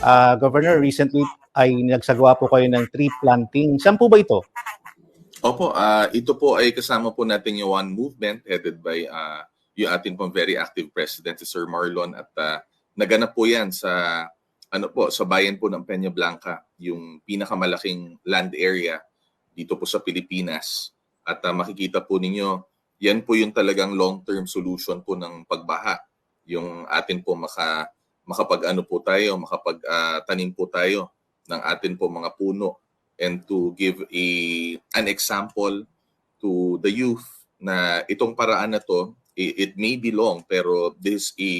Ah, Governor, recently ay nagsagawa po kayo ng tree planting. Saan po ba ito? Opo, ah, ito po ay kasama po natin yung One Movement headed by ah, yung ating pong very active president, si Sir Marlon. At ah, naganap po yan sa, ano po, sa bayan po ng Peña Blanca, yung pinakamalaking land area dito po sa Pilipinas. At ah, makikita po ninyo, yan po yung talagang long-term solution po ng pagbaha. Yung atin po maka, makapag ano po tayo, makapag ah, tanim po tayo ng atin po mga puno and to give a an example to the youth na itong paraan na to it, may be long pero this is a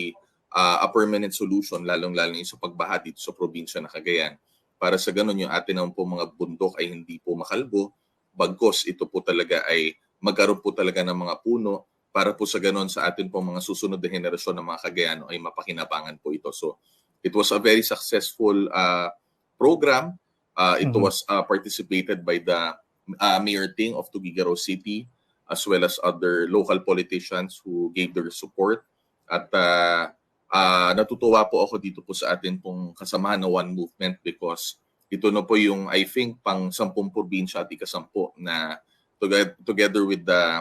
uh, a permanent solution lalong lalo sa pagbaha dito sa probinsya ng Cagayan. Para sa ganun yung atin naman po mga bundok ay hindi po makalbo. Bagkos ito po talaga ay magkaroon po talaga ng mga puno para po sa ganun sa atin po mga susunod na henerasyon ng mga Cagayano ay mapakinabangan po ito so it was a very successful uh, program Uh, it Mhm. was uh, participated by the uh, Mayor Ting of Tugigaraw City as well as other local politicians who gave their support. At uh, uh, natutuwa po ako dito po sa atin pong kasamahan na One Movement because ito na po yung I think pang sampung probinsya at ikasampu na toge- together with the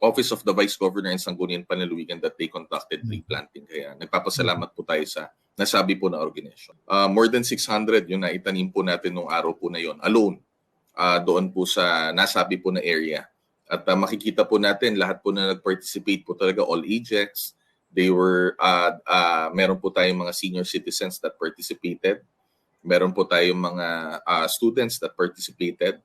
Office of the Vice Governor in Sangguniang Panaluwigan that they conducted tree planting. Kaya nagpapasalamat po tayo sa nasabi po na organization. Uh, more than 600 yung naitanim po natin nung araw po na yon alone uh, doon po sa nasabi po na area. At uh, makikita po natin lahat po na nag-participate po talaga all ages. They were uh, uh, meron po tayong mga senior citizens that participated. Meron po tayong mga uh, students that participated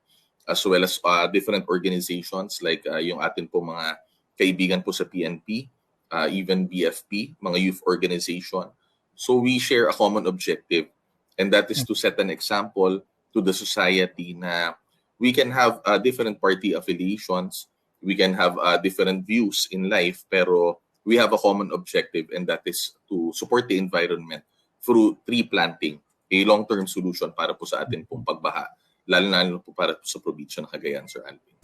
as well as uh, different organizations like uh, yung atin po mga kaibigan po sa PNP, uh, even BFP, mga youth organization. So we share a common objective, and that is to set an example to the society na we can have uh, different party affiliations, we can have uh, different views in life, pero we have a common objective, and that is to support the environment through tree planting, a long-term solution para po sa atin pong pagbaha, lalo-lalo po para po sa probinsya ng Cagayan, Sir Alvin.